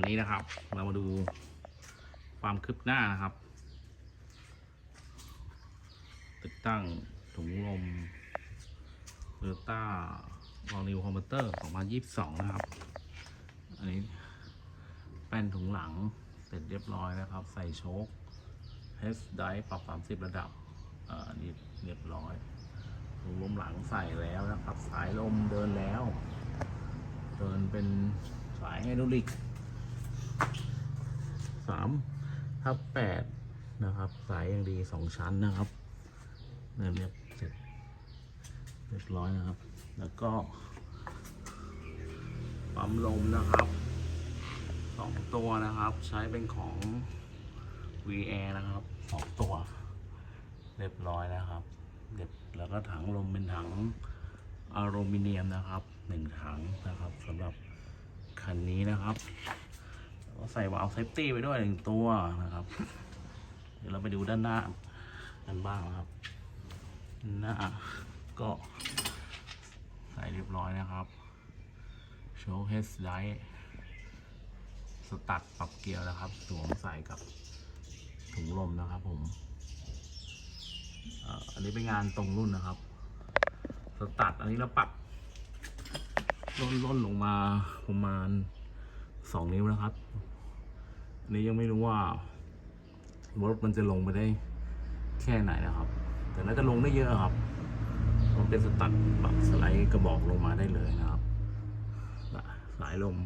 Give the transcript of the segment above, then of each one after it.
วันนี้นะครับ เรามาดูความคืบหน้านะครับ ติดตั้งถุงลมเดลต้าลอนิวคอมพิวเตอร์ 2022 นะครับ อันนี้แป้นถุงหลังเสร็จเรียบร้อยนะครับ ใส่โชคเฮสไดปรับ 30 ระดับเอ่ออันนี้เรียบร้อยถุงลมหลังใส่แล้วนะครับ สายลมเดินแล้ว เดินเป็นสายไฮดรอลิก สามทับแปดนะครับ สายอย่างดีสองชั้นนะครับเดินเรียบเสร็จเรียบร้อยนะครับ แล้วก็ปั๊มลมนะครับสองตัวนะครับ ใช้เป็นของ v a นะครับสองตัว เรียบร้อยนะครับเรียบแล้วก็ถังลมเป็นถังอลูมิเนียมนะครับหนึ่งถังนะครับสำหรับคันนี้นะครับ ใส่วาล์วเซฟตี้ไปด้วยหนึ่งตัวนะครับ เดี๋ยวเราไปดูด้านหน้ากันบ้างนะครับ หน้าก็ใส่เรียบร้อยนะครับโชว์เฮดไลท์สตัดปรับเกียร์นะครับ สวมใส่กับถุงลมนะครับผมอันนี้เป็นงานตรงรุ่นนะครับ สตัดอันนี้เราปรับล่นล่นลงมาประมาณสองนิ้วนะครับ อันนี้ยังไม่รู้ว่ารถมันจะลงไปได้แค่ไหนนะครับ แต่น่าจะลงได้เยอะครับมันเป็นสตัดปรับสไลด์กระบอกลงมาได้เลยนะครับสายลม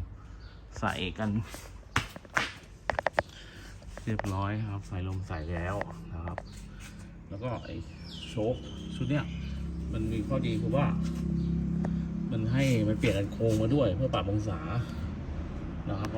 ใส่กัน เรียบร้อยครับ สายลมใส่แล้วนะครับ แล้วก็ไอโชคชุดเนี้ยมันมีข้อดีคือว่า มันให้มันเปลี่ยนกันโค้งมาด้วยเพื่อปรับองศานะครับ